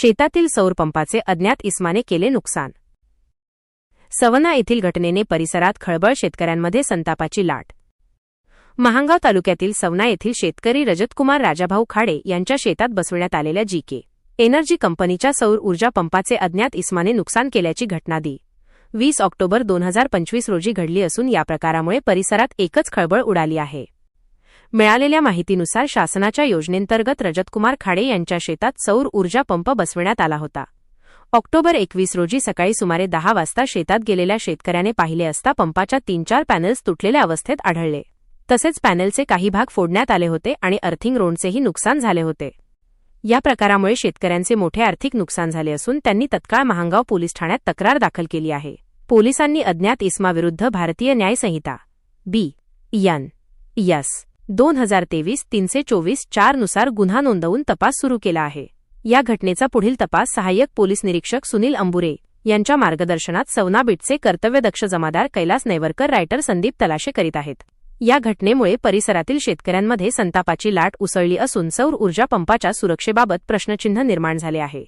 शेतातील सौर पंपाचे अज्ञात इस्माने केले नुकसान. सवना येथील घटनेने परिसरात खळबळ शेतकऱ्यांमध्ये संतापाची लाट. महागाव तालुक्यातील सवना येथील शेतकरी रजतकुमार राजाभाऊ खाडे यांच्या शेतात बसविण्यात आलेल्या जी के एनर्जी कंपनीच्या सौर ऊर्जा पंपाचे अज्ञात इस्माने नुकसान केल्याची घटना दी. वीस ऑक्टोबर दोन हजार पंचवीस रोजी घडली असून या प्रकारामुळे परिसरात एकच खळबळ उडाली आहे. मिळालेल्या माहितीनुसार शासनाच्या योजनेंतर्गत रजतकुमार खाडे यांच्या शेतात सौर ऊर्जा पंप बसविण्यात आला होता. ऑक्टोबर एकवीस रोजी सकाळी सुमारे दहा वाजता शेतात गेलेल्या शेतकऱ्याने पाहिले असता पंपाच्या तीन चार पॅनल्स तुटलेल्या अवस्थेत आढळले. तसेच पॅनलचे काही भाग फोडण्यात आले होते आणि अर्थिंग रोडचेही नुकसान झाले होते. या प्रकारामुळे शेतकऱ्यांचे मोठे आर्थिक नुकसान झाले असून त्यांनी तत्काळ महागाव पोलीस ठाण्यात तक्रार दाखल केली आहे. पोलिसांनी अज्ञात इस्माविरुद्ध भारतीय न्यायसंहिता. बी. N S. दोन हजार तेवीस तीनशे चोवीस चारनुसार गुन्हा नोंदवून तपास सुरू केला आहे. या घटनेचा पुढील तपास सहाय्यक पोलीस निरीक्षक सुनील अंबुरे यांच्या मार्गदर्शनात सवना बिटचे कर्तव्यदक्ष जमादार कैलास नेवरकर रायटर संदीप तलाशे करीत आहेत. या घटनेमुळे परिसरातील शेतकऱ्यांमध्ये संतापाची लाट उसळली असून सौर ऊर्जा पंपाच्या सुरक्षेबाबत प्रश्नचिन्ह निर्माण झाले आहे.